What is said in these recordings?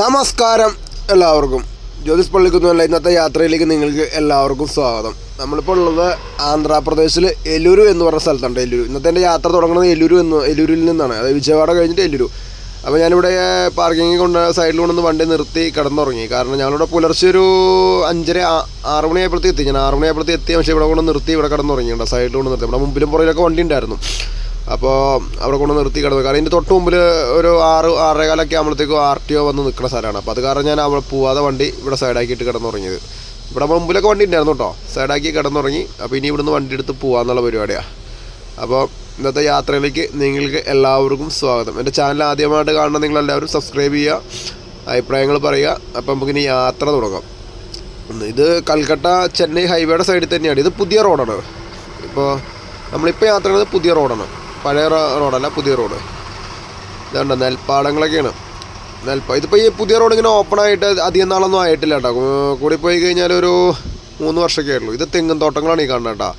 നമസ്കാരം എല്ലാവർക്കും. ജ്യോതിസ് പള്ളിക്കുന്നുള്ള ഇന്നത്തെ യാത്രയിലേക്ക് നിങ്ങൾക്ക് എല്ലാവർക്കും സ്വാഗതം. നമ്മളിപ്പോൾ ഉള്ളത് ആന്ധ്രാപ്രദേശിൽ എലൂരു എന്ന് പറഞ്ഞ സ്ഥലത്തുണ്ട് എല്ലൂരു ഇന്നത്തെ എന്റെ യാത്ര തുടങ്ങുന്നത് എലൂരു എന്ന് എലൂരിൽ നിന്നാണ്. അതായത് വിജയവാഡ കഴിഞ്ഞിട്ട് എല്ലൂരു അപ്പോൾ ഞാനിവിടെ പാർക്കിങ്ങിൽ കൊണ്ട് സൈഡിൽ കൊണ്ടുവന്ന് വണ്ടി നിർത്തി കിടന്നുറങ്ങി. കാരണം ഞങ്ങളിവിടെ പുലർച്ചെ ഒരു അഞ്ചര ആറ് മണിയായപ്പോഴത്തേക്ക് എത്തി. ഞാൻ ആറ് മണിയായപ്പോഴത്തേക്ക് എത്തി. പക്ഷേ ഇവിടെ കൊണ്ട് നിർത്തി ഇവിടെ കിടന്നുറങ്ങിയിട്ടുണ്ട്. സൈഡിൽ കൊണ്ട് നിർത്തി. ഇവിടെ മുമ്പിലും പുറകിലൊക്കെ വണ്ടി ഉണ്ടായിരുന്നു. അപ്പോൾ അവിടെ കൊണ്ട് നിർത്തി കിടന്നു. കാരണം ഇതിന്റെ തൊട്ട് മുമ്പിൽ ഒരു ആറ് ആറേകാലൊക്കെ ആകുമ്പോഴത്തേക്കും ആർ ടി ഒ വന്ന് നിൽക്കുന്ന സ്ഥലമാണ്. അപ്പോൾ അത് കാരണം ഞാൻ അവിടെ പോവാതെ വണ്ടി ഇവിടെ സൈഡാക്കിയിട്ട് കിടന്നുറങ്ങിയത്. ഇവിടെ മുമ്പിലൊക്കെ വണ്ടി ഉണ്ടായിരുന്നു കേട്ടോ. സൈഡാക്കി കിടന്നുറങ്ങി. അപ്പോൾ ഇനി ഇവിടുന്ന് വണ്ടി എടുത്ത് പോകാമെന്നുള്ള പരിപാടിയാണ് അപ്പോൾ ഇന്നത്തെ യാത്രയിലേക്ക് നിങ്ങൾക്ക് എല്ലാവർക്കും സ്വാഗതം. എന്റെ ചാനൽ ആദ്യമായിട്ട് കാണുന്ന നിങ്ങളെല്ലാവരും സബ്സ്ക്രൈബ് ചെയ്യുക അഭിപ്രായങ്ങൾ പറയുക. അപ്പോൾ നമുക്കിനി യാത്ര തുടങ്ങാം. ഇത് കൽക്കട്ട ചെന്നൈ ഹൈവേയുടെ സൈഡിൽ തന്നെയാണ്. ഇത് പുതിയ റോഡാണ് ഇപ്പോൾ നമ്മളിപ്പോൾ യാത്ര ചെയ്യുന്നത് പുതിയ റോഡാണ് പഴയ റോഡല്ല പുതിയ റോഡ്. ഇതുണ്ട് നെൽപ്പാടങ്ങളൊക്കെയാണ്. നെൽപ്പ ഇതിപ്പോൾ ഈ പുതിയ റോഡ് ഇങ്ങനെ ഓപ്പൺ ആയിട്ട് അധികം നാളൊന്നും ആയിട്ടില്ല കേട്ടോ കൂടി പോയി കഴിഞ്ഞാൽ ഒരു മൂന്ന് വർഷമൊക്കെ ആയിട്ടുള്ളൂ. ഇത് തെങ്ങും തോട്ടങ്ങളാണ് ഈ കാണുന്നത് കേട്ടോ.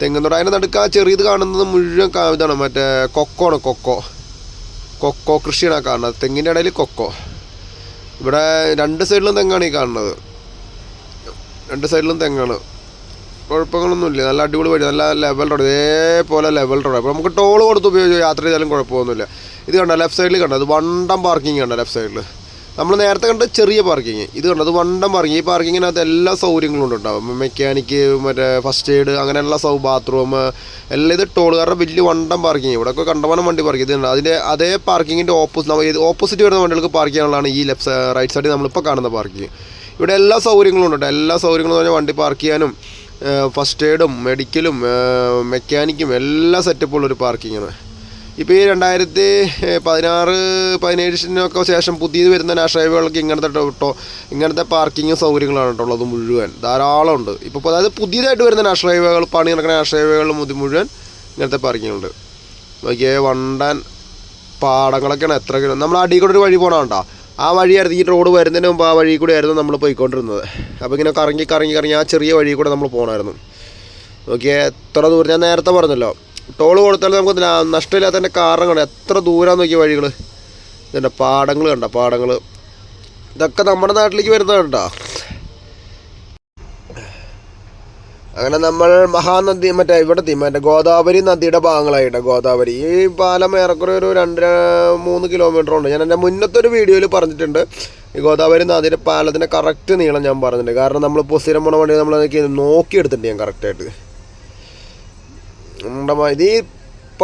തെങ്ങും തോട്ടം അതിന്റെ നടുക്ക് ആ ചെറിയത് കാണുന്നത് മുഴുവൻ ഇതാണ് മറ്റേ കൊക്കോ ആണ് കൊക്കോ. കൊക്കോ കൃഷിയാണ് ആ കാണുന്നത്. തെങ്ങിന്റെ ഇടയിൽ കൊക്കോ. ഇവിടെ രണ്ട് സൈഡിലും തെങ്ങാണ് ഈ കാണുന്നത്. രണ്ട് സൈഡിലും തെങ്ങാണ്. കുഴപ്പങ്ങളൊന്നുമില്ല. നല്ല അടിപൊളി വഴി നല്ല ലെവൽ റോഡ് ഇതേപോലെ ലെവൽ റോഡ് അപ്പോൾ നമുക്ക് ടോൾ കൊടുത്ത് ഉപയോഗിച്ച് യാത്ര ചെയ്താലും കുഴപ്പമൊന്നുമില്ല. ഇത് കണ്ട ലെഫ്റ്റ് സൈഡിൽ കണ്ട? അത് വണ്ടം പാർക്കിംഗ് കണ്ട ലെഫ്റ്റ് സൈഡിൽ നമ്മൾ നേരത്തെ കണ്ട ചെറിയ പാർക്കിങ് ഇത് കണ്ട? അത് വണ്ടം പാർക്കിംഗ് ഈ പാർക്കിങ്ങിനകത്ത് എല്ലാ സൗകര്യങ്ങളും ഉണ്ട് ഉണ്ടാവും മെക്കാനിക്ക് മറ്റേ ഫസ്റ്റ് എയ്ഡ് അങ്ങനെയുള്ള സൗ ബാത്റൂം എല്ലാം ഇത് ടോളുകാരുടെ വലിയ വണ്ടം പാർക്കിങ് ഇവിടെ ഒക്കെ കണ്ടമാനം വണ്ടി പാർക്ക് ചെയ്തിട്ടുണ്ട്. അതിന്റെ അതേ പാർക്കിങ്ങിന്റെ ഓപ്പോസിറ്റ് ഓപ്പോസിറ്റ് വരുന്ന വണ്ടികൾക്ക് പാർക്ക് ചെയ്യാനുള്ളതാണ് ഈ ലെഫ്റ്റ് റൈറ്റ് സൈഡിൽ നമ്മളിപ്പോൾ കാണുന്ന പാർക്കിങ് ഇവിടെ എല്ലാ സൗകര്യങ്ങളും ഉണ്ട് എല്ലാ സൗകര്യങ്ങളും പറഞ്ഞാൽ വണ്ടി പാർക്ക് ചെയ്യാനും ഫസ്റ്റ് എയ്ഡും മെഡിക്കലും മെക്കാനിക്കും എല്ലാ സെറ്റപ്പുള്ള ഒരു പാർക്കിങ്ങാണ് ഇപ്പോൾ ഈ രണ്ടായിരത്തി പതിനാറ് പതിനേഴിനൊക്കെ ശേഷം പുതിയത് വരുന്ന നാഷണൽ ഹൈവേകൾക്ക് ഇങ്ങനത്തെ ടോ- ടോ- ഇങ്ങനത്തെ പാർക്കിങ്ങും സൗകര്യങ്ങളാണ് കേട്ടോ ഉള്ളത് മുഴുവൻ. ധാരാളം ഉണ്ട്. ഇപ്പോൾ അതായത് പുതിയതായിട്ട് വരുന്ന നാഷണൽ ഹൈവേകൾ പണി നടക്കുന്ന നാഷണൽ ഹൈവേകൾ മുഴുവൻ ഇങ്ങനത്തെ പാർക്കിങ്ങുണ്ട് നോക്കിയേ വണ്ടാൻ പാടങ്ങളൊക്കെയാണ് എത്ര കിലോ നമ്മൾ അടിയിൽ കൂടെ ഒരു വഴി പോകണം കേട്ടോ ആ വഴിയായിരുന്നു ഈ റോഡ് വരുന്നതിന് മുമ്പ് ആ വഴി കൂടെ ആയിരുന്നു നമ്മൾ പോയിക്കൊണ്ടിരുന്നത്. അപ്പോൾ ഇങ്ങനെ കറങ്ങി കറങ്ങി കറങ്ങി ആ ചെറിയ വഴി കൂടെ നമ്മൾ പോകണമായിരുന്നു നോക്കിയേ എത്ര ദൂരം? ഞാൻ നേരത്തെ പറഞ്ഞല്ലോ ടോൾ കൊടുത്താൽ നമുക്ക് നഷ്ടമില്ലാത്തതിന്റെ കാരണം കാണാം എത്ര ദൂരം നോക്കിയ വഴികൾ? ഇതുണ്ട് പാടങ്ങൾ കണ്ട? പാടങ്ങൾ. ഇതൊക്കെ നമ്മുടെ നാട്ടിലേക്ക് വരുന്നതാണ് കണ്ടോ അങ്ങനെ നമ്മൾ മഹാനദി മറ്റേ ഇവിടെ മറ്റേ ഗോദാവരി നദിയുടെ ഭാഗങ്ങളായിട്ട് ഗോദാവരി. ഈ പാലം ഏറെക്കുറെ ഒരു രണ്ട് മൂന്ന് കിലോമീറ്റർ ഉണ്ട്. ഞാൻ എന്റെ മുന്നത്തെ ഒരു വീഡിയോയിൽ പറഞ്ഞിട്ടുണ്ട്. ഈ ഗോദാവരി നദിയുടെ പാലത്തിന്റെ കറക്റ്റ് നീളം ഞാൻ പറഞ്ഞിട്ടുണ്ട്. കാരണം നമ്മൾ സ്ഥിരം പോണ വണ്ടി നമ്മൾ നോക്കി നോക്കിയെടുത്തിട്ടുണ്ട് ഞാൻ കറക്റ്റായിട്ട് നമ്മുടെ ഇത് ഈ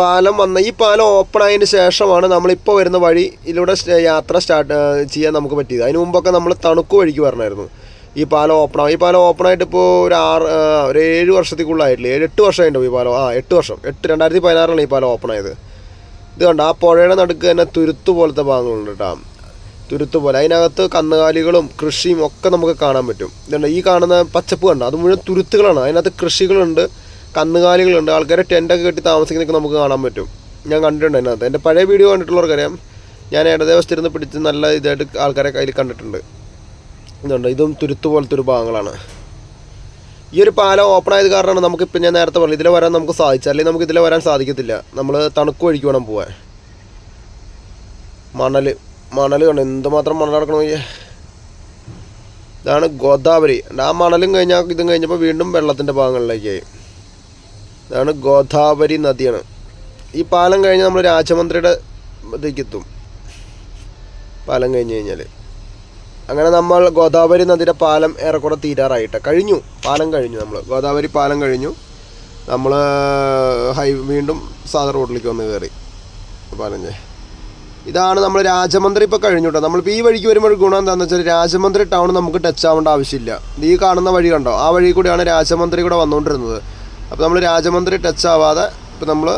പാലം വന്ന ഈ പാലം ഓപ്പൺ ആയതിന് ശേഷമാണ് നമ്മളിപ്പോൾ വരുന്ന വഴി ഇതിലൂടെ യാത്ര സ്റ്റാർട്ട് ചെയ്യാൻ നമുക്ക് പറ്റിയത്. അതിന് മുമ്പൊക്കെ നമ്മൾ തണുക്ക് വഴിക്ക് വരണമായിരുന്നു ഈ പാലം ഓപ്പൺ ആവും. ഈ പാലം ഓപ്പൺ ആയിട്ട് ഇപ്പോൾ ഒരു ആറ് ഒരു ഏഴ് വർഷത്തേക്കുള്ളായിട്ടില്ല? ഏഴ് എട്ട് വർഷമായിട്ടുണ്ടാവും ഈ പാലം. ആ എട്ട് വർഷം. എട്ട് രണ്ടായിരത്തി പതിനാറിലാണ് ഈ പാലം ഓപ്പൺ ആയത്. ഇത് കണ്ടോ? ആ പുഴയുടെ നടുക്ക് തന്നെ തുരുത്ത് പോലത്തെ ഭാഗങ്ങളുണ്ട് കേട്ടോ. തുരുത്ത് പോലെ. അതിനകത്ത് കന്നുകാലികളും കൃഷിയും ഒക്കെ നമുക്ക് കാണാൻ പറ്റും. ഇതുണ്ട് ഈ കാണുന്ന പച്ചപ്പ് കണ്ടോ? അത് മുഴുവൻ തുരുത്തുകളാണ്. അതിനകത്ത് കൃഷികളുണ്ട് കന്നുകാലികളുണ്ട്. ആൾക്കാരെ ടെന്റൊക്കെ കെട്ടി താമസിക്കുന്നതൊക്കെ നമുക്ക് കാണാൻ പറ്റും. ഞാൻ കണ്ടിട്ടുണ്ട് അതിനകത്ത്. എന്റെ പഴയ വീഡിയോ കണ്ടിട്ടുള്ളവർക്കറിയാം. ഞാൻ ഇടദേവസ്ഥയിരുന്ന് പിടിച്ച് നല്ല ഇതായിട്ട് ആൾക്കാരെ കയ്യിൽ കണ്ടിട്ടുണ്ട്. ഇതുണ്ട്. ഇതും തുരുത്ത് പോലത്തെ ഒരു ഭാഗങ്ങളാണ്. ഈ ഒരു പാലം ഓപ്പൺ ആയത് കാരണമാണ് നമുക്കിപ്പോൾ ഞാൻ നേരത്തെ പറഞ്ഞു ഇതിലെ വരാൻ നമുക്ക് സാധിച്ചു അല്ലെങ്കിൽ നമുക്ക് ഇതിലെ വരാൻ സാധിക്കത്തില്ല. നമ്മൾ തണുക്ക് വഴിക്ക് വേണം പോവാൻ. മണൽ മണൽ കണ്ടു? എന്തുമാത്രം മണൽ നോക്കിയേ ഇതാണ് ഗോദാവരി. ആ മണലും കഴിഞ്ഞാൽ ഇതും കഴിഞ്ഞപ്പോൾ വീണ്ടും വെള്ളത്തിന്റെ ഭാഗങ്ങളിലേക്കായി ഇതാണ് ഗോദാവരി നദിയാണ്. ഈ പാലം കഴിഞ്ഞ് നമ്മൾ രാജമന്ത്രിയുടെ ഇതിലേക്ക് എത്തും പാലം കഴിഞ്ഞ് കഴിഞ്ഞാൽ അങ്ങനെ നമ്മൾ ഗോദാവരി നദിയുടെ പാലം ഏറെക്കുറെ തീരാറായിട്ട്. കഴിഞ്ഞു. പാലം കഴിഞ്ഞു നമ്മൾ ഗോദാവരി പാലം കഴിഞ്ഞു. നമ്മൾ ഹൈ വീണ്ടും സാധാ റോഡിലേക്ക് വന്ന് കയറി. പാലം ചെയ് ഇതാണ് നമ്മൾ രാജമന്ത്രി ഇപ്പോൾ കഴിഞ്ഞു കേട്ടോ നമ്മളിപ്പോൾ ഈ വഴിക്ക് വരുമ്പോൾ ഗുണം എന്താണെന്ന് വെച്ചാൽ രാജമന്ത്രി ടൗൺ നമുക്ക് ടച്ച് ആവേണ്ട ആവശ്യമില്ല. ഈ കാണുന്ന വഴി കണ്ടോ? ആ വഴി കൂടിയാണ് രാജമന്ത്രി കൂടെ വന്നുകൊണ്ടിരുന്നത് അപ്പോൾ നമ്മൾ രാജമന്ത്രി ടച്ച് ആവാതെ ഇപ്പോൾ നമ്മൾ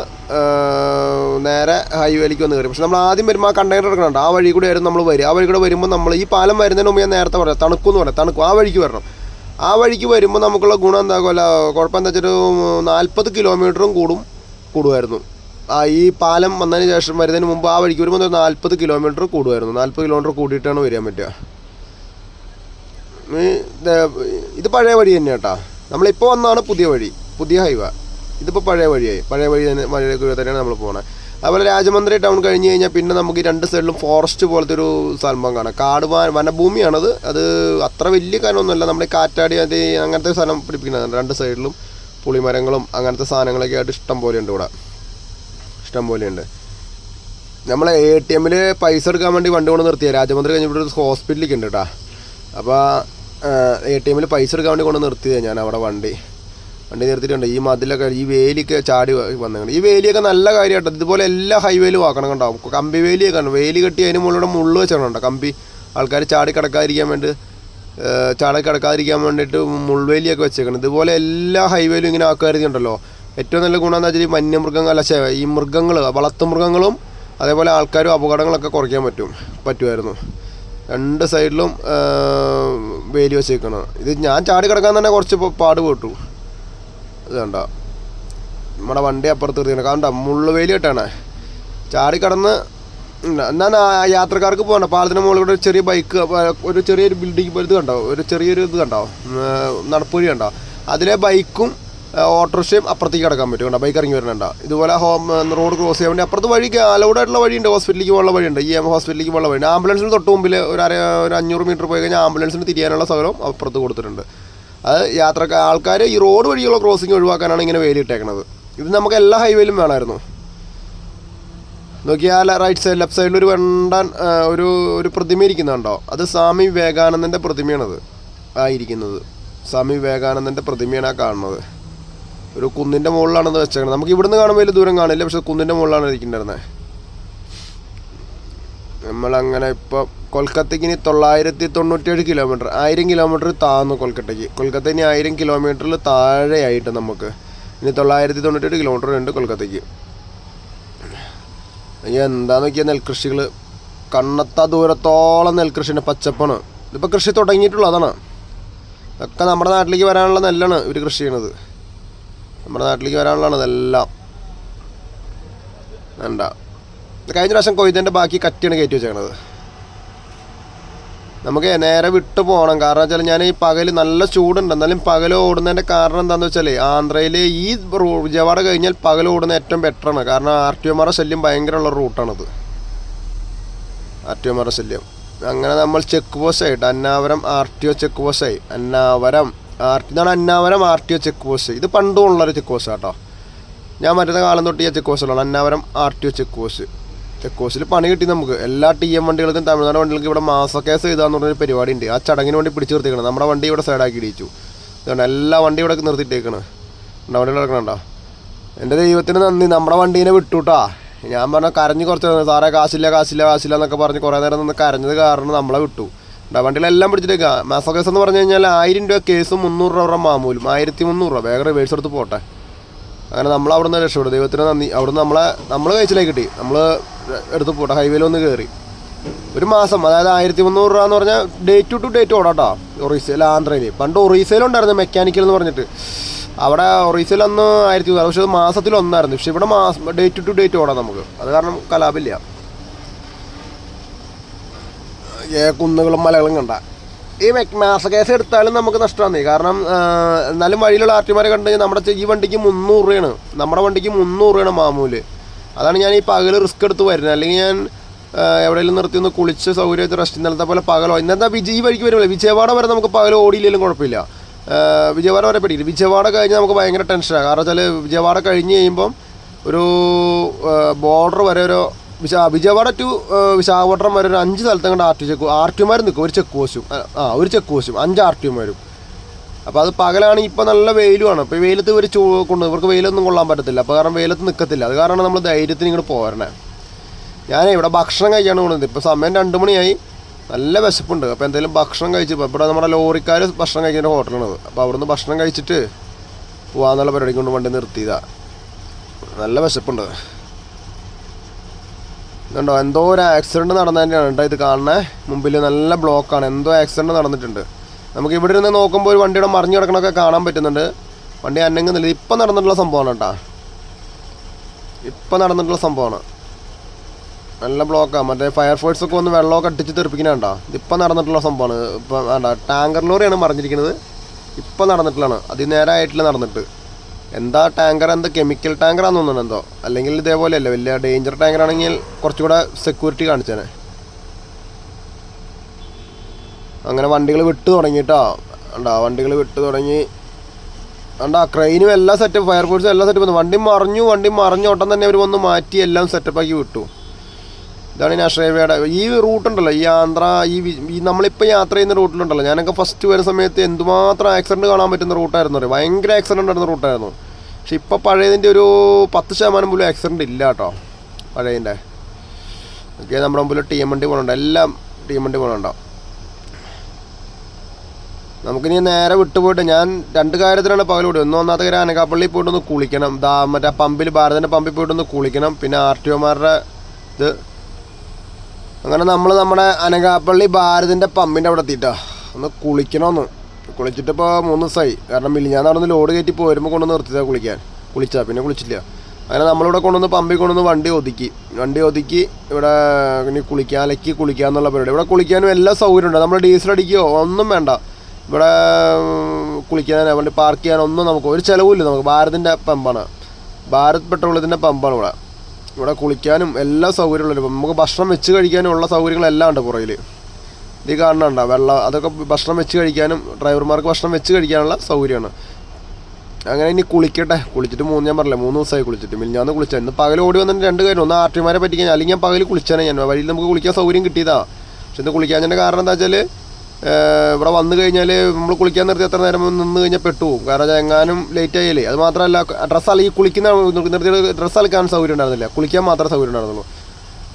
നേരെ ഹൈവേയിലേക്ക് വന്ന് കയറി. പക്ഷെ നമ്മൾ ആദ്യം വരുമ്പോൾ ആ കണ്ടെയ്നർ എടുക്കണുണ്ട്. ആ വഴി കൂടെ ആയിരുന്നു നമ്മൾ വരും ആ വഴി കൂടെ വരുമ്പോൾ നമ്മൾ ഈ പാലം വരുന്നതിന് മുമ്പ് ഞാൻ നേരത്തെ പറയാം തണുക്കുമെന്ന് പറയാം തണുക്കും ആ വഴിക്ക് വരണം. ആ വഴിക്ക് വരുമ്പോൾ നമുക്കുള്ള ഗുണം എന്താകുമല്ല കുഴപ്പം എന്താ വെച്ചൊരു നാൽപ്പത് കിലോമീറ്ററും കൂടും കൂടുമായിരുന്നു. ആ ഈ പാലം വന്നതിന് ശേഷം വരുന്നതിന് മുമ്പ് ആ വഴിക്ക് വരുമ്പോൾ നാൽപ്പത് കിലോമീറ്റർ കൂടുമായിരുന്നു. നാൽപ്പത് കിലോമീറ്റർ കൂടിയിട്ടാണ് വരാൻ പറ്റുക. ഇത് പഴയ വഴി തന്നെ കേട്ടോ നമ്മളിപ്പോൾ വന്നതാണ് പുതിയ വഴി പുതിയ ഹൈവേ ഇതിപ്പോൾ പഴയ വഴിയായി. പഴയ വഴി തന്നെ വഴിയിലേക്ക് തന്നെയാണ് നമ്മൾ പോകുന്നത് അതുപോലെ രാജമന്ത്രി ടൗൺ കഴിഞ്ഞ് കഴിഞ്ഞാൽ പിന്നെ നമുക്ക് രണ്ട് സൈഡിലും ഫോറസ്റ്റ് പോലത്തെ ഒരു സംഭവം കാണാം. കാട് വനഭൂമിയാണത്. അത് അത്ര വലിയ കാര്യമൊന്നുമല്ല. നമ്മൾ ഈ കാറ്റാടി അത് അങ്ങനത്തെ സ്ഥലം പിടിപ്പിക്കുന്നത് രണ്ട് സൈഡിലും പുളിമരങ്ങളും അങ്ങനത്തെ സാധനങ്ങളൊക്കെ ആയിട്ട് ഇഷ്ടം പോലെയുണ്ട് ഇവിടെ. ഇഷ്ടം പോലെയുണ്ട് നമ്മളെ എ ടി എമ്മിൽ പൈസ എടുക്കാൻ വേണ്ടി വണ്ടി കൊണ്ട് നിർത്തിയ രാജമന്ത്രി കഴിഞ്ഞിട്ട് ഒരു ഹോസ്പിറ്റലിലേക്ക് ഉണ്ട് കേട്ടോ അപ്പോൾ എ ടി എമ്മിൽ പൈസ എടുക്കാൻ വേണ്ടി കൊണ്ട് നിർത്തിയത് ഞാൻ അവിടെ വണ്ടി. വണ്ടി നിർത്തിയിട്ടുണ്ട്. ഈ മതിലൊക്കെ ഈ വേലിയൊക്കെ ചാടി വന്നിട്ടുണ്ട്. ഈ വേലിയൊക്കെ നല്ല കാര്യമായിട്ട് ഇതുപോലെ എല്ലാ ഹൈവേയിലും ആക്കണം കണ്ടോ? കമ്പി വേലിയൊക്കെ ഉണ്ട്. വേലി കെട്ടി അതിന് മുകളിലൂടെ മുള്ളു വെച്ചിട്ടുണ്ട് കമ്പി ആൾക്കാർ ചാടി കിടക്കാതിരിക്കാൻ വേണ്ടി ചാടി കിടക്കാതിരിക്കാൻ വേണ്ടിയിട്ട് മുൾവേലിയൊക്കെ വെച്ചേക്കണം. ഇതുപോലെ എല്ലാ ഹൈവേയിലും ഇങ്ങനെ ആക്കാറുണ്ടല്ലോ ഏറ്റവും നല്ല ഗുണം എന്ന് വെച്ചാൽ ഈ വന്യമൃഗങ്ങൾ അല്ല ഈ മൃഗങ്ങൾ വളർത്തു മൃഗങ്ങളും അതേപോലെ ആൾക്കാരും അപകടങ്ങളൊക്കെ കുറയ്ക്കാൻ പറ്റും പറ്റുമായിരുന്നു. രണ്ട് സൈഡിലും വേലി വെച്ചേക്കണം. ഇത് ഞാൻ ചാടി കിടക്കാൻ തന്നെ കുറച്ച് പാട് പെട്ടു. ഇത് കണ്ട? നമ്മുടെ വണ്ടി അപ്പുറത്ത് നിർത്തിയാണ് കാരണം മുള്ളുവേലി ഇട്ടാണ് ചാടി കടന്ന് എന്നാൽ യാത്രക്കാർക്ക് പോകണ്ട പാലത്തിന് മുകളിൽ കൂടെ ഒരു ചെറിയ ബൈക്ക് ഒരു ചെറിയൊരു ബിൽഡിംഗ് പോലെ ഇത് കണ്ടോ? ഒരു ചെറിയൊരു ഇത് കണ്ടോ? നടപ്പുഴി കണ്ടോ? അതിലെ ബൈക്കും ഓട്ടോറിക്ഷയും അപ്പുറത്തേക്ക് കിടക്കാൻ പറ്റും കണ്ടോ? ബൈക്ക് ഇറങ്ങി വരുന്നുണ്ടോ ഇതുപോലെ ഹോം റോഡ് ക്രോസ് ചെയ്യാൻ വേണ്ടി അപ്പുറത്ത് വഴിക്ക് അലൗഡ് ആയിട്ടുള്ള വഴിയുണ്ട്. ഹോസ്പിറ്റലിലേക്ക് പോകാനുള്ള വഴിയുണ്ട്. ഈ എം ഹോസ്പിറ്റലിലേക്ക് പോകാനുള്ള വഴിയുണ്ട്. ആംബുലൻസിന് തൊട്ട് മുമ്പിൽ ഒരു അര ഒരു അഞ്ഞൂറ് മീറ്റർ പോയി കഴിഞ്ഞാൽ ആംബുലൻസിന് തിരിയാനുള്ള സൗകര്യം അപ്പുറത്ത് കൊടുത്തിട്ടുണ്ട്. അത് യാത്രക്കാർ ആൾക്കാർ ഈ റോഡ് വഴിയുള്ള ക്രോസിങ് ഒഴിവാക്കാനാണ് ഇങ്ങനെ വേലിയിട്ടേക്കണത്. ഇത് നമുക്ക് എല്ലാ ഹൈവേയിലും വേണമായിരുന്നു. നോക്കിയാൽ റൈറ്റ് സൈഡ് ലെഫ്റ്റ് സൈഡിൽ ഒരു വെണ്ടാൻ ഒരു ഒരു പ്രതിമ ഇരിക്കുന്നുണ്ടോ അത് സ്വാമി വിവേകാനന്ദന്റെ പ്രതിമയാണത്. ആ ഇരിക്കുന്നത്. സ്വാമി വിവേകാനന്ദന്റെ പ്രതിമയാണ് ആ കാണുന്നത്. ഒരു കുന്നിന്റെ മുകളിലാണെന്ന് വെച്ചേക്കണം നമുക്ക് ഇവിടുന്ന് കാണുമ്പോൾ വലിയ ദൂരം കാണില്ല പക്ഷെ കുന്നിന്റെ മുകളിലാണ് ഇരിക്കുന്നുണ്ടായിരുന്നത് നമ്മളങ്ങനെ ഇപ്പോൾ കൊൽക്കത്തയ്ക്ക് ഇനി തൊള്ളായിരത്തി തൊണ്ണൂറ്റേഴ് കിലോമീറ്റർ ആയിരം കിലോമീറ്റർ താന്നു കൊൽക്കത്തയ്ക്ക്. കൊൽക്കത്ത ഇനി ആയിരം കിലോമീറ്ററിൽ താഴെയായിട്ട് നമുക്ക് ഇനി തൊള്ളായിരത്തി തൊണ്ണൂറ്റേഴ് കിലോമീറ്റർ ഉണ്ട് കൊൽക്കത്തയ്ക്ക്. എന്താന്ന് വെച്ചാൽ നെൽകൃഷികൾ കണ്ണത്ത ദൂരത്തോളം നെൽകൃഷിന്റെ പച്ചപ്പാണ്. ഇതിപ്പോൾ കൃഷി തുടങ്ങിയിട്ടുള്ളതാണ് ഇതൊക്കെ നമ്മുടെ നാട്ടിലേക്ക് വരാനുള്ള നെല്ലാണ് ഇവർ കൃഷി ചെയ്യണത്. നമ്മുടെ നാട്ടിലേക്ക് വരാനുള്ളതാണ് ഇതെല്ലാം. വേണ്ട. കഴിഞ്ഞ പ്രാവശ്യം കൊയ്തേന്റെ ബാക്കി കറ്റിയാണ് കയറ്റി വെച്ചേക്കണത്. നമുക്ക് നേരെ വിട്ടു പോകണം കാരണം വെച്ചാൽ ഞാൻ ഈ പകൽ നല്ല ചൂടുണ്ട്. എന്നാലും പകൽ ഓടുന്നതിന്റെ കാരണം എന്താണെന്ന് വെച്ചാൽ ആന്ധ്രയിൽ ഈ വിജയവാഡ കഴിഞ്ഞാൽ പകൽ ഓടുന്ന ഏറ്റവും ബെറ്ററാണ് കാരണം ആർ ടി ഒമാറ ശല്യം ഭയങ്കരമുള്ള റൂട്ടാണത്. ആർ ടി ഒമാറ ശല്യം. അങ്ങനെ നമ്മൾ ചെക്ക് പോസ്റ്റ് ആയിട്ട് Annavaram R T O check പോസ്റ്റായി Annavaram R T ഇതാണ് Annavaram R T O check post. ഇത് പണ്ടും ഉള്ളൊരു ചെക്ക് പോസ്റ്റ് കേട്ടോ. ഞാൻ മറ്റേ കാലം തൊട്ട് ഈ check പോസ്റ്റിലാണ്. Annavaram R T O check post. Check പോസ്റ്റിൽ പണി കിട്ടി നമുക്ക്. എല്ലാ ടി എം വണ്ടികൾക്കും തമിഴ്നാട് വണ്ടികൾക്കും ഇവിടെ മാസക്കേസ് ചെയ്താന്ന് പറഞ്ഞൊരു പരിപാടി ഉണ്ട് ആ ചടങ്ങിന് വേണ്ടി പിടിച്ചു നിർത്തിക്കണം നമ്മുടെ വണ്ടി ഇവിടെ സൈഡാക്കി ഇടിച്ചു. അതുകൊണ്ട് എല്ലാ വണ്ടി ഇവിടെ നിർത്തിയിട്ടേക്കണ്. വണ്ടി കിടക്കണണ്ട? എന്റെ ദൈവത്തിന് നന്ദി. നമ്മുടെ വണ്ടീനെ വിട്ടുട്ടാ. ഞാൻ പറഞ്ഞ കരഞ്ഞ് കുറച്ച് സാറേ കാശില്ല കാശില്ല കാശില്ല എന്നൊക്കെ പറഞ്ഞ് കുറേ നേരം നിന്ന് കരഞ്ഞത് കാരണം നമ്മളെ വിട്ടു. ഉണ്ടാ? വണ്ടിയിലെല്ലാം പിടിച്ചിട്ടേക്കുക മാസ കേസ് എന്ന് പറഞ്ഞു കഴിഞ്ഞാൽ ആയിരം രൂപ കേസും മുന്നൂറ് രൂപ മാമൂലും. ആയിരത്തി മുന്നൂറ് രൂപ. വേഗം റിവേഴ്സ് എടുത്ത് പോട്ടെ. അങ്ങനെ നമ്മൾ അവിടെ നിന്ന് രക്ഷപ്പെടും ദൈവത്തിന് നന്ദി. അവിടുന്ന് നമ്മളെ നമ്മൾ കഴിച്ചിലേക്ക് കിട്ടി. നമ്മൾ എടുത്ത് പോട്ടെ ഹൈവേയിൽ ഒന്ന് കയറി ഒരു മാസം അതായത് ആയിരത്തി മുന്നൂറ് രൂപ എന്ന് പറഞ്ഞാൽ ഡേറ്റ് ടു ഡേറ്റ് ഓടാട്ടോ ഒറീസയിൽ ആന്ധ്രയിൽ പണ്ട് ഒറീസയിലുണ്ടായിരുന്നു മെക്കാനിക്കൽ എന്ന് പറഞ്ഞിട്ട്. അവിടെ ഒറീസയിൽ അന്ന് ആയിരത്തി മുന്നൂറ് പക്ഷേ അത് മാസത്തിൽ ഒന്നായിരുന്നു. പക്ഷെ ഇവിടെ മാസം ഡേറ്റ് ടു ഡേറ്റ് ഓടാം നമുക്ക്. അത് കാരണം കലാപില്ല. കുന്നുകളും മലകളും കണ്ട. ഈ മാസ കേസ് എടുത്താലും നമുക്ക് നഷ്ടമാണ് കാരണം എന്നാലും വഴിയിലുള്ള ആർട്ടിമാരെ കണ്ടു കഴിഞ്ഞാൽ നമ്മുടെ ഈ വണ്ടിക്ക് മുന്നൂറ് രൂപയാണ്. നമ്മുടെ വണ്ടിക്ക് മുന്നൂറ് രൂപയാണ് മാമൂൽ. അതാണ് ഞാൻ ഈ പകൽ റിസ്ക് എടുത്ത് വരുന്നത്. അല്ലെങ്കിൽ ഞാൻ എവിടെയെങ്കിലും നിർത്തി ഒന്ന് കുളിച്ച് സൗകര്യമായിട്ട് റെസ്റ്റ് ഇന്നലത്തെ പോലെ പകലോ. ഇന്നത്തെ വിജയ് ഈ വഴിക്ക് വരുമ്പോൾ വിജയവാഡ വരെ നമുക്ക് പകൽ ഓടിയില്ലെങ്കിലും കുഴപ്പമില്ല. വിജയവാഡ വരെ പിടിയില്ല. വിജയവാഡ കഴിഞ്ഞാൽ നമുക്ക് ഭയങ്കര ടെൻഷനാണ് കാരണം വെച്ചാൽ വിജയവാഡ കഴിഞ്ഞ് കഴിയുമ്പം ഒരു ബോർഡർ വരെ ഒരു വിശാ വിജയവാഡ ടു വിശാഖപട്ടണം വരെ ഒരു അഞ്ച് സ്ഥലത്തും കണ്ട് ആർ ടി ചെക്ക് ആർ ടിമാർ നിൽക്കും ഒരു ചെക്ക് പോസ്റ്റും. ആ ഒരു ചെക്ക് പോസ്റ്റും. അഞ്ച് ആർ ടിമാരും അപ്പോൾ അത് പകലാണ് ഇപ്പോൾ നല്ല വെയിലുമാണ്. ഇപ്പോൾ വെയിലത്ത് ഇവർ ചൂ കൊണ്ട് ഇവർക്ക് വെയിലൊന്നും കൊള്ളാൻ പറ്റത്തില്ല. അപ്പോൾ കാരണം വെയിലത്ത് നിൽക്കത്തില്ല അത് കാരണം നമ്മൾ ധൈര്യത്തിന് ഇങ്ങോട്ട് പോരണേ. ഞാൻ ഇവിടെ ഭക്ഷണം കഴിക്കാണ് കൊണ്ടുവന്നത് ഇപ്പോൾ സമയം രണ്ട് മണിയായി. നല്ല വിശപ്പുണ്ട്. അപ്പോൾ എന്തെങ്കിലും ഭക്ഷണം കഴിച്ച് ഇവിടെ നമ്മുടെ ലോറിക്കാർ ഭക്ഷണം കഴിക്കുന്ന ഹോട്ടലാണത്. അപ്പോൾ അവിടുന്ന് ഭക്ഷണം കഴിച്ചിട്ട് പോകാമെന്നുള്ള പരിപാടി കൊണ്ട് വണ്ടി നിർത്തിയതാ. നല്ല വിശപ്പുണ്ട്. ഇതുണ്ടോ? എന്തോ ഒരു ആക്സിഡന്റ് നടന്നതിന്റെയാണ് കേട്ടോ ഇത് കാണുന്നത് മുമ്പിൽ നല്ല ബ്ലോക്കാണ് എന്തോ ആക്സിഡന്റ് നടന്നിട്ടുണ്ട്. നമുക്ക് ഇവിടെ നിന്ന് നോക്കുമ്പോൾ ഒരു വണ്ടിയുടെ മറിഞ്ഞു കിടക്കണമൊക്കെ കാണാൻ പറ്റുന്നുണ്ട്. വണ്ടി അനങ്ങുന്നില്ല ഇപ്പം നടന്നിട്ടുള്ള സംഭവമാണ് കേട്ടോ. ഇപ്പം നടന്നിട്ടുള്ള സംഭവമാണ്. നല്ല ബ്ലോക്കാണ് മറ്റേ ഫയർഫോഴ്സ് ഒക്കെ ഒന്ന് വെള്ളമൊക്കെ അടിച്ച് തെറിപ്പിക്കണുണ്ടോ ഇതിപ്പം നടന്നിട്ടുള്ള സംഭവമാണ്. ഇപ്പം വേണ്ട ടാങ്കർ ലോറിയാണ് മറിഞ്ഞിരിക്കുന്നത് ഇപ്പം നടന്നിട്ടുള്ളതാണ്. അതി നേരമായിട്ടില്ല നടന്നിട്ട്. എന്താ ടാങ്കർ എന്താ കെമിക്കൽ ടാങ്കറാന്ന് തോന്നുന്നുണ്ടോ അല്ലെങ്കിൽ ഇതേപോലെയല്ല വലിയ ഡേഞ്ചർ ടാങ്കർ ആണെങ്കിൽ കുറച്ചുകൂടെ സെക്യൂരിറ്റി കാണിച്ചേനെ. അങ്ങനെ വണ്ടികൾ വിട്ടു തുടങ്ങിയിട്ടാ. ഉണ്ടാ വണ്ടികൾ വിട്ടു തുടങ്ങി. ഉണ്ടാ ക്രെയിനും എല്ലാം സെറ്റപ്പ് എല്ലാം സെറ്റപ്പ് വണ്ടി മറിഞ്ഞു വണ്ടി മറിഞ്ഞ ഓട്ടം തന്നെ അവർ വന്ന് മാറ്റി എല്ലാം സെറ്റപ്പാക്കി വിട്ടു. ഇതാണ് നാഷണൽ ഹൈവേയുടെ ഈ റൂട്ടുണ്ടല്ലോ ഈ ആന്ധ്ര ഈ ഈ നമ്മളിപ്പോൾ യാത്ര ചെയ്യുന്ന റൂട്ടിലുണ്ടല്ലോ ഞാനൊക്കെ ഫസ്റ്റ് വരുന്ന സമയത്ത് എന്തുമാത്രം ആക്സിഡന്റ് കാണാൻ പറ്റുന്ന റൂട്ടായിരുന്നു അറിയാം? ഭയങ്കര ആക്സിഡന്റ് നടന്ന റൂട്ടായിരുന്നു പക്ഷെ ഇപ്പോൾ പഴയതിന്റെ ഒരു പത്ത് ശതമാനം പോലും ആക്സിഡന്റ് ഇല്ല കേട്ടോ പഴയതിന്റെ ഓക്കെ നമ്മുടെ മുമ്പിൽ ടീം വണ്ടി പോകണുണ്ട് എല്ലാം ടീം വണ്ടി പോകണുണ്ടോ നമുക്കിനി നേരെ വിട്ടുപോയിട്ട് ഞാൻ രണ്ട് കാര്യത്തിലാണ് പകൽ വിടുക. ഒന്ന് ഒന്നാമത്തെ കാര്യം അനകാപ്പള്ളി പോയിട്ടൊന്ന് കുളിക്കണം. ദാ മറ്റേ പമ്പിൽ ഭാരതന്റെ പമ്പിൽ പോയിട്ടൊന്ന് കുളിക്കണം. പിന്നെ ആർ ടി ഒമാരുടെ ഇത്. അങ്ങനെ നമ്മൾ നമ്മുടെ അനകാപ്പള്ളി ഭാരതിന്റെ പമ്പിന്റെ അവിടെ എത്തിയിട്ടാ. ഒന്ന് കുളിക്കണമെന്ന് കുളിച്ചിട്ടിപ്പോൾ മൂന്ന് ദിവസമായി കാരണം മില്ലിഞ്ഞാൻ നടന്ന് ലോഡ് കയറ്റി പോരുമ്പോൾ കൊണ്ടുവന്ന് നിർത്തിയതാ കുളിക്കാൻ. കുളിച്ചാൽ പിന്നെ കുളിച്ചില്ല. അങ്ങനെ നമ്മളിവിടെ കൊണ്ടുവന്ന് പമ്പിൽ കൊണ്ടുവന്ന് വണ്ടി ഒതുക്കി. വണ്ടി ഒതുക്കി ഇവിടെ ഇനി കുളിക്കാൻ അലക്കി കുളിക്കുക എന്നുള്ള പരിപാടി. ഇവിടെ കുളിക്കാനും എല്ലാ സൗകര്യമുണ്ട്. നമ്മൾ ഡീസൽ അടിക്കുകയോ ഒന്നും വേണ്ട. ഇവിടെ കുളിക്കാൻ വണ്ടി പാർക്ക് ചെയ്യാനൊന്നും നമുക്ക് ഒരു ചിലവുമില്ല. നമുക്ക് ഭാരതിന്റെ പമ്പാണ്. ഭാരത് പെട്രോളിയത്തിന്റെ പമ്പാണ് ഇവിടെ. ഇവിടെ കുളിക്കാനും എല്ലാ സൗകര്യമുള്ള നമുക്ക് ഭക്ഷണം വെച്ച് കഴിക്കാനും ഉള്ള സൗകര്യങ്ങളെല്ലാം ഉണ്ട് പുറകിൽ ഇത് കാണുന്നുണ്ടോ? വെള്ളം അതൊക്കെ ഭക്ഷണം വെച്ച് കഴിക്കാനും ഡ്രൈവർമാർക്ക് ഭക്ഷണം വെച്ച് കഴിക്കാനുള്ള സൗകര്യമാണ്. അങ്ങനെ ഇനി കുളിക്കട്ടെ. കുളിച്ചിട്ട് മൂന്ന് ഞാൻ പറഞ്ഞില്ല മൂന്ന് ദിവസമായി കുളിച്ചിട്ട്. മിനിഞ്ഞാന്ന് കുളിച്ചാൽ ഇന്ന് പകൽ ഓടി വന്നിട്ട് രണ്ട് കാര്യം. ഒന്ന് ആർട്ടിമാരെ പറ്റിക്കാൻ അല്ലെങ്കിൽ ഞാൻ പകൽ കുളിച്ചാനേ ഞാൻ. വഴിയിൽ നമുക്ക് കുളിക്കാൻ സൗകര്യം കിട്ടിയതാണ് പക്ഷെ ഇന്ന് കുളിക്കാൻ കാരണം എന്താ വെച്ചാൽ ഇവിടെ വന്നു കഴിഞ്ഞാൽ നമ്മൾ കുളിക്കാൻ നിർത്തി എത്ര നേരം നിന്ന് കഴിഞ്ഞാൽ പെട്ടുപോകും. കാരണം എങ്ങാനും ലേറ്റ് ആയാലേ. അത് മാത്രമല്ല ഡ്രസ്സ് അല്ല ഈ കുളിക്കുന്ന നിർത്തി ഡ്രസ്സ് അലക്കാൻ സൗകര്യം ഉണ്ടായിരുന്നില്ല. കുളിക്കാൻ മാത്രമേ സൗകര്യം ഉണ്ടായിരുന്നുള്ളൂ.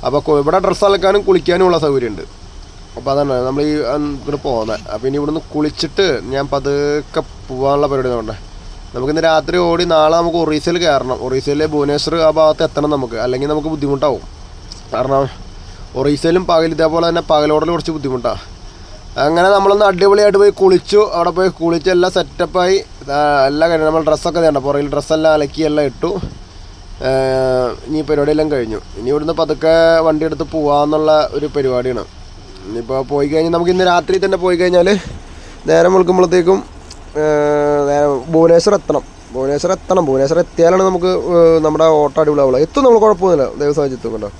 അപ്പോൾ ഇവിടെ ഡ്രസ്സ് അലക്കാനും കുളിക്കാനും ഉള്ള സൗകര്യമുണ്ട്. അപ്പോൾ അതാണ് നമ്മൾ ഈ ഇങ്ങോട്ട് പോകുന്നത് അപ്പോൾ ഇനി ഇവിടുന്ന് കുളിച്ചിട്ട് ഞാൻ പതുക്കെ പോകാനുള്ള പരിപാടി നോക്കണ്ടേ നമുക്കിന്ന് രാത്രി ഓടി നാളെ നമുക്ക് ഒറീസയിൽ കയറണം ഒറീസയിലെ ഭുവനേശ്വർ ആ ഭാഗത്ത് എത്തണം നമുക്ക്. അല്ലെങ്കിൽ നമുക്ക് ബുദ്ധിമുട്ടാവും. കാരണം ഒറീസയിലും പകൽ ഇതേപോലെ തന്നെ പകലോടൽ കുറച്ച് ബുദ്ധിമുട്ടാണ് അങ്ങനെ നമ്മളൊന്ന് അടിപൊളിയായിട്ട് പോയി കുളിച്ചു. അവിടെ പോയി കുളിച്ച് എല്ലാം സെറ്റപ്പായി. എല്ലാം കഴിഞ്ഞു. നമ്മൾ ഡ്രസ്സൊക്കെ വേണ്ട പുറകിൽ ഡ്രസ്സെല്ലാം അലക്കി എല്ലാം ഇട്ടു. ഇനി പരിപാടിയെല്ലാം കഴിഞ്ഞു. ഇനി ഇവിടുന്ന് പതുക്കെ വണ്ടി എടുത്ത് പോവാന്നുള്ള ഒരു പരിപാടിയാണ്. ഇനിയിപ്പോൾ പോയി കഴിഞ്ഞാൽ നമുക്ക് ഇന്ന് രാത്രി തന്നെ പോയി കഴിഞ്ഞാൽ നേരം വെളുക്കുമ്പോഴത്തേക്കും ഭുവനേശ്വർ എത്തണം. ഭുവനേശ്വർ എത്തണം. ഭുവനേശ്വർ എത്തിയാലാണ് നമുക്ക് നമ്മുടെ ഓട്ടോ അടിപൊളിയാവുള്ളൂ എത്തും നമ്മൾ കുഴപ്പമൊന്നുമില്ല. ദൈവസാഹചര്യത്തും കൊണ്ടോ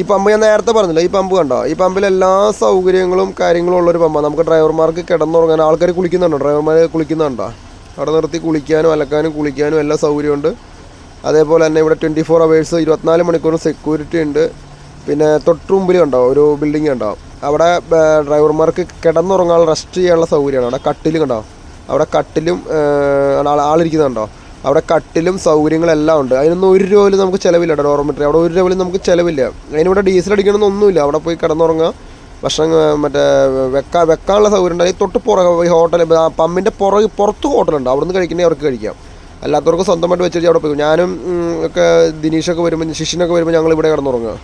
ഈ പമ്പ് ഞാൻ നേരത്തെ പറഞ്ഞില്ല ഈ പമ്പ് കണ്ടോ? ഈ പമ്പിൽ എല്ലാ സൗകര്യങ്ങളും കാര്യങ്ങളും ഉള്ളൊരു പമ്പാണ്. നമുക്ക് ഡ്രൈവർമാർക്ക് കിടന്നുറങ്ങാൻ ആൾക്കാർ കുളിക്കുന്നുണ്ടോ? ഡ്രൈവർമാർ കുളിക്കുന്നുണ്ടോ? അവിടെ നിർത്തി കുളിക്കാനും അലക്കാനും കുളിക്കാനും എല്ലാ സൗകര്യമുണ്ട് അതേപോലെ തന്നെ ഇവിടെ ട്വന്റി ഫോർ അവേഴ്സ് ഇരുപത്തിനാല് മണിക്കൂർ സെക്യൂരിറ്റി ഉണ്ട്. പിന്നെ തൊട്ട് മുമ്പിൽ ഉണ്ടോ ഒരു ബിൽഡിംഗ് ഉണ്ടാവും അവിടെ ഡ്രൈവർമാർക്ക് കിടന്നുറങ്ങാൻ റെസ്റ്റ് ചെയ്യാനുള്ള സൗകര്യമാണ്. അവിടെ കട്ടിലും കണ്ടോ? അവിടെ കട്ടിലും ആളിരിക്കുന്നുണ്ടോ? അവിടെ കട്ടിലും സൗകര്യങ്ങളെല്ലാം ഉണ്ട്. അതിനൊന്നും ഒരു രൂപ പോലും നമുക്ക് ചിലവില്ല ഡോർമെട്രി. അവിടെ ഒരു രൂപ പോലും നമുക്ക് ചിലവില്ല. അതിനിവിടെ ഡീസൽ അടിക്കണമെന്നൊന്നുമില്ല അവിടെ പോയി കിടന്നുറങ്ങുക. ഭക്ഷണം മറ്റേ വെക്കാൻ വെക്കാനുള്ള സൗകര്യം ഉണ്ട്. തൊട്ട് പുറകെ ഹോട്ടൽ പമ്പിന്റെ പുറകെ പുറത്ത് ഹോട്ടലുണ്ട്. അവിടെ നിന്ന് കഴിക്കണേ അവർക്ക് കഴിക്കാം. അല്ലാത്തവർക്ക് സ്വന്തമായിട്ട് വെച്ചിട്ട് അവിടെ പോയി. ഞാനും ഒക്കെ ദിനീഷൊക്കെ വരുമ്പോൾ ശിഷ്യനൊക്കെ വരുമ്പോൾ ഞങ്ങൾ ഇവിടെ കിടന്നുറങ്ങുക.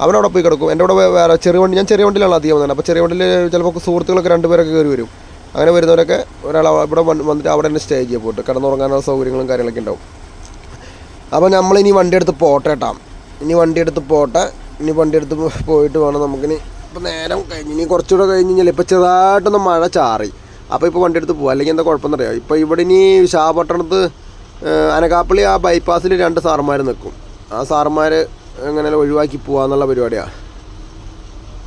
അവനവിടെ പോയി കിടക്കും. എന്റെ കൂടെ വേറെ ചെറിയ വണ്ടി ഞാൻ ചെറിയ വണ്ടിയിലാണ് അധികം വന്നത്. അപ്പോൾ ചെറിയ വണ്ടിയിൽ ചിലപ്പോൾ സുഹൃത്തുക്കളൊക്കെ രണ്ടുപേരൊക്കെ കയറി വരും. അങ്ങനെ വരുന്നവരൊക്കെ ഒരാൾ ഇവിടെ വന്നിട്ട് അവിടെ തന്നെ സ്റ്റേ ചെയ്യാൻ പോയിട്ട് കിടന്നുറങ്ങാനുള്ള സൗകര്യങ്ങളും കാര്യങ്ങളൊക്കെ ഉണ്ടാവും. അപ്പോൾ നമ്മൾ ഇനി വണ്ടി എടുത്ത് പോട്ടെ ഇനി വണ്ടി എടുത്ത് പോട്ടെ. ഇനി വണ്ടി എടുത്ത് പോയിട്ട് വേണം നമുക്കിനി ഇപ്പോൾ നേരം കഴിഞ്ഞ്. ഇനി കുറച്ചുകൂടെ കഴിഞ്ഞ് കഴിഞ്ഞാൽ ഇപ്പോൾ ചെറുതായിട്ടൊന്ന് മഴ ചാറി. അപ്പോൾ ഇപ്പോൾ വണ്ടി എടുത്ത് പോകും അല്ലെങ്കിൽ എന്താ കുഴപ്പമെന്നറിയാം ഇപ്പോൾ ഇവിടെ ഇനി ഷാപട്ടണത്ത് അനകാപ്പള്ളി ആ ബൈപ്പാസിൽ രണ്ട് സാറന്മാർ നിൽക്കും ആ സാറന്മാർ എങ്ങനെ ഒഴിവാക്കി പോകാന്നുള്ള പരിപാടിയാണ്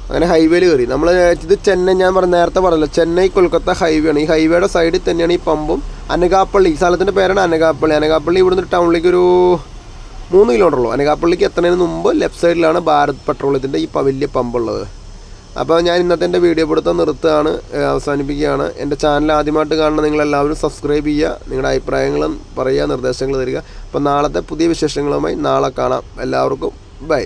അങ്ങനെ ഹൈവേയിൽ കയറി നമ്മൾ ഇത് ചെന്നൈ ഞാൻ പറഞ്ഞ നേരത്തെ പറഞ്ഞല്ലോ ചെന്നൈ കൊൽക്കത്ത ഹൈവേ ആണ്. ഈ ഹൈവേയുടെ സൈഡിൽ തന്നെയാണ് ഈ പമ്പും. അനകാപ്പള്ളി ഈ സ്ഥലത്തിന്റെ പേരാണ് അനകാപ്പള്ളി. അനകാപ്പള്ളി ഇവിടുന്ന് ടൗണിലേക്ക് ഒരു മൂന്ന് കിലോമീറ്റർ ഉള്ളൂ. അനകാപ്പള്ളിക്ക് എത്തുന്നതിന് മുമ്പ് ലെഫ്റ്റ് സൈഡിലാണ് ഭാരത് പെട്രോളിയത്തിന്റെ ഈ വലിയ പമ്പുള്ളത് അപ്പോൾ ഞാൻ ഇന്നത്തെ എന്റെ വീഡിയോ പിടുത്തം നിർത്തുകയാണ് അവസാനിപ്പിക്കുകയാണ്. എന്റെ ചാനൽ ആദ്യമായിട്ട് കാണുന്ന നിങ്ങളെല്ലാവരും സബ്സ്ക്രൈബ് ചെയ്യുക നിങ്ങളുടെ അഭിപ്രായങ്ങളും പറയുക നിർദ്ദേശങ്ങൾ തരിക. അപ്പോൾ നാളത്തെ പുതിയ വിശേഷങ്ങളുമായി നാളെ കാണാം. എല്ലാവർക്കും ബൈ